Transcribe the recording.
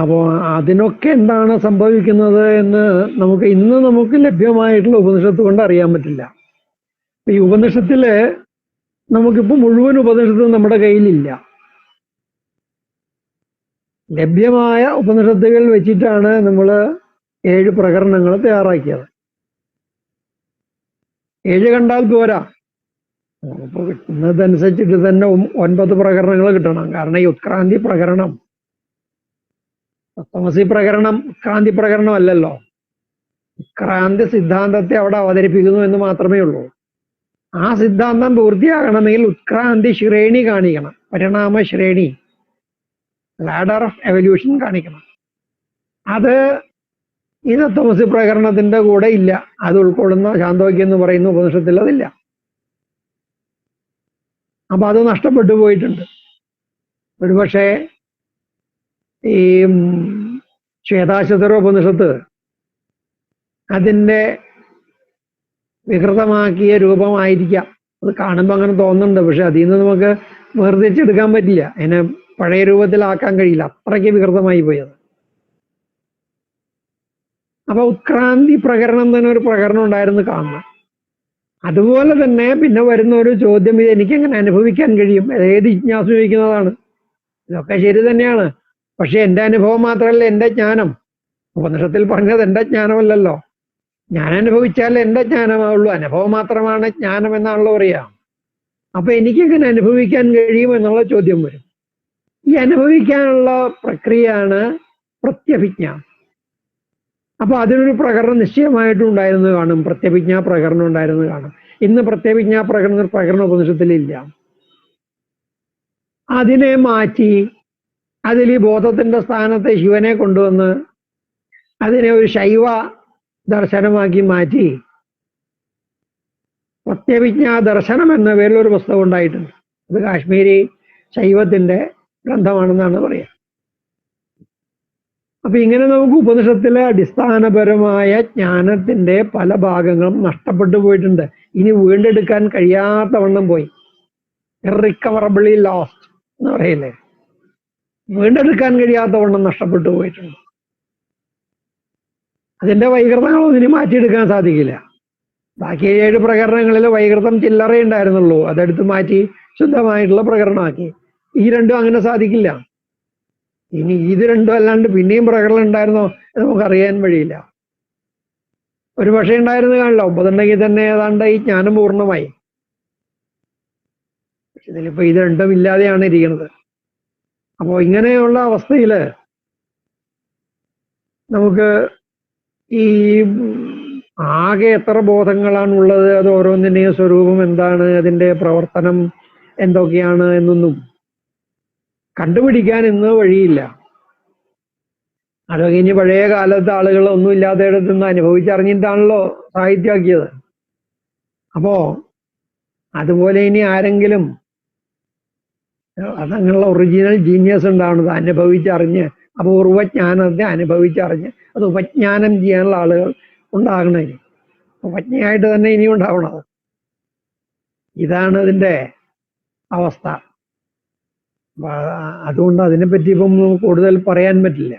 അപ്പോൾ അതിനൊക്കെ എന്താണ് സംഭവിക്കുന്നത് എന്ന് നമുക്ക് ഇന്ന് നമുക്ക് ലഭ്യമായിട്ടുള്ള ഉപനിഷത്ത് കൊണ്ട് അറിയാൻ പറ്റില്ല. ഈ ഉപനിഷത്തിൽ നമുക്കിപ്പോൾ മുഴുവൻ ഉപനിഷത്തും നമ്മുടെ കയ്യിലില്ല. ലഭ്യമായ ഉപനിഷത്തുകൾ വെച്ചിട്ടാണ് നമ്മൾ ഏഴ് പ്രകരണങ്ങൾ തയ്യാറാക്കിയത്. ഏഴ് കണ്ടാൽ പോരാ. അപ്പോൾ കിട്ടുന്നതനുസരിച്ചിട്ട് തന്നെ ഒൻപത് പ്രകരണങ്ങൾ കിട്ടണം. കാരണം ഈ ഉത്ക്രാന്തി പ്രകരണം തമസി പ്രകരണം ക്രാന്തി പ്രകരണം അല്ലല്ലോ. ക്രാന്തി സിദ്ധാന്തത്തെ അവിടെ അവതരിപ്പിക്കുന്നു എന്ന് മാത്രമേ ഉള്ളൂ. ആ സിദ്ധാന്തം പൂർത്തിയാകണമെങ്കിൽ ഉത്ക്രാന്തി ശ്രേണി കാണിക്കണം. പരിണാമ ശ്രേണി. ലാഡർ ഓഫ് എവല്യൂഷൻ കാണിക്കണം. അത് ഈ തോമസി പ്രകരണത്തിന്റെ കൂടെ ഇല്ല. അത് ഉൾക്കൊള്ളുന്ന ശാന്തോക്യം എന്ന് പറയുന്ന ഉപനിഷത്തിൽ അതില്ല. അപ്പൊ അത് നഷ്ടപ്പെട്ടു പോയിട്ടുണ്ട്. ഒരുപക്ഷെ ഈ ശ്വേതാശ്വതരോപനിഷത്ത് അതിന്റെ വികൃതമാക്കിയ രൂപമായിരിക്കാം. അത് കാണുമ്പോൾ അങ്ങനെ തോന്നുന്നുണ്ട്. പക്ഷെ അതിൽ നിന്ന് നമുക്ക് വേർതിരിച്ചെടുക്കാൻ പറ്റില്ല. അതിനെ പഴയ രൂപത്തിലാക്കാൻ കഴിയില്ല. അത്രയ്ക്ക് വികൃതമായി പോയത്. അപ്പൊ ഉത്ക്രാന്തി പ്രകരണം തന്നെ ഒരു പ്രകരണം ഉണ്ടായിരുന്നു കാണണം അതുപോലെ തന്നെ പിന്നെ വരുന്ന ഒരു ചോദ്യം ഇത് എനിക്ക് എങ്ങനെ അനുഭവിക്കാൻ കഴിയും? ഏത് ജിജ്ഞാസ ചോദിക്കുന്നതാണ്? ഇതൊക്കെ ശരി തന്നെയാണ്. പക്ഷെ എന്റെ അനുഭവം മാത്രമല്ല എന്റെ ജ്ഞാനം. ഉപനിഷത്തിൽ പറഞ്ഞത് എന്റെ ജ്ഞാനമല്ലല്ലോ. ഞാൻ അനുഭവിച്ചാൽ എന്റെ ജ്ഞാനമാവുള്ളൂ. അനുഭവം മാത്രമാണ് ജ്ഞാനം എന്നാണല്ലോ പറയാം അപ്പൊ എനിക്കെങ്ങനെ അനുഭവിക്കാൻ കഴിയും എന്നുള്ള ചോദ്യം വരും. ഈ അനുഭവിക്കാനുള്ള പ്രക്രിയയാണ് പ്രത്യഭിജ്ഞ. അപ്പൊ അതിനൊരു പ്രകരണം നിശ്ചയമായിട്ടും ഉണ്ടായിരുന്നു കാണും. പ്രത്യഭിജ്ഞാ പ്രകരണം ഉണ്ടായിരുന്നു കാണും. ഇന്ന് പ്രത്യഭിജ്ഞാ പ്രകടന പ്രകരണ ഉപനിഷത്തിലില്ല. അതിനെ മാറ്റി അതിൽ ഈ ബോധത്തിന്റെ സ്ഥാനത്തെ ശിവനെ കൊണ്ടുവന്ന് അതിനെ ഒരു ശൈവ ദർശനമാക്കി മാറ്റി. സത്യവിജ്ഞാ ദർശനം എന്ന പേരിൽ ഒരു പുസ്തകം ഉണ്ടായിട്ടുണ്ട്. അത് കാശ്മീരി ശൈവത്തിന്റെ ഗ്രന്ഥമാണെന്നാണ് പറയുക. അപ്പൊ ഇങ്ങനെ നമുക്ക് ഉപനിഷത്തിലെ അടിസ്ഥാനപരമായ ജ്ഞാനത്തിന്റെ പല ഭാഗങ്ങളും നഷ്ടപ്പെട്ടു പോയിട്ടുണ്ട്. ഇനി വീണ്ടെടുക്കാൻ കഴിയാത്തവണ്ണം പോയി. ഇറിക്കവറബിളി ലോസ്റ്റ് എന്ന് പറയില്ലേ? വീണ്ടെടുക്കാൻ കഴിയാത്തവണ്ണം നഷ്ടപ്പെട്ടു പോയിട്ടുണ്ട്. അതിന്റെ വൈകൃതങ്ങളൊന്നും ഇനി മാറ്റിയെടുക്കാൻ സാധിക്കില്ല. ബാക്കി ഏഴ് പ്രകരണങ്ങളിൽ വൈകൃതം ചില്ലറേ ഉണ്ടായിരുന്നുള്ളൂ. അതെടുത്ത് മാറ്റി ശുദ്ധമായിട്ടുള്ള പ്രകരണമാക്കി. ഈ രണ്ടും അങ്ങനെ സാധിക്കില്ല. ഇനി ഇത് രണ്ടും അല്ലാണ്ട് പിന്നെയും പ്രകടനം ഉണ്ടായിരുന്നോ നമുക്കറിയാൻ നമുക്ക് വഴിയില്ല. ഒരു പക്ഷേ ഉണ്ടായിരുന്നു കാണില്ല. ഒമ്പതുണ്ടെങ്കിൽ തന്നെ ഏതാണ്ട് ഈ ജ്ഞാനം പൂർണമായി. ഇതിലിപ്പോ ഇത് രണ്ടും ഇല്ലാതെയാണ് ഇരിക്കുന്നത്. അപ്പോൾ ഇങ്ങനെയുള്ള അവസ്ഥയിൽ നമുക്ക് ഈ ആകെ എത്ര ബോധങ്ങളാണ് ഉള്ളത് അത് ഓരോന്നിന്റെയും സ്വരൂപം എന്താണ്? അതിന്റെ പ്രവർത്തനം എന്തൊക്കെയാണ് എന്നൊന്നും കണ്ടുപിടിക്കാൻ ഇന്ന് വഴിയില്ല. അതൊക്കെ ഇനി പഴയ കാലത്ത് ആളുകൾ ഒന്നും ഇല്ലാത്തയിടത്ത് നിന്ന് അനുഭവിച്ചറിഞ്ഞിട്ടാണല്ലോ സാഹിത്യമാക്കിയത് അപ്പോ അതുപോലെ ഇനി ആരെങ്കിലും അതങ്ങനെയുള്ള ഒറിജിനൽ ജീനിയസ് ഉണ്ടാവുന്നത് അനുഭവിച്ചറിഞ്ഞ് അപൂർവജ്ഞാനത്തെ അനുഭവിച്ചറിഞ്ഞ് അത് ഉപജ്ഞാനം ചെയ്യാനുള്ള ആളുകൾ ഉണ്ടാകണേ ഉപജ്ഞയായിട്ട് തന്നെ ഇനി ഉണ്ടാവണത് ഇതാണ് ഇതിന്റെ അവസ്ഥ. അതുകൊണ്ട് അതിനെപ്പറ്റി ഇപ്പം കൂടുതൽ പറയാൻ പറ്റില്ല.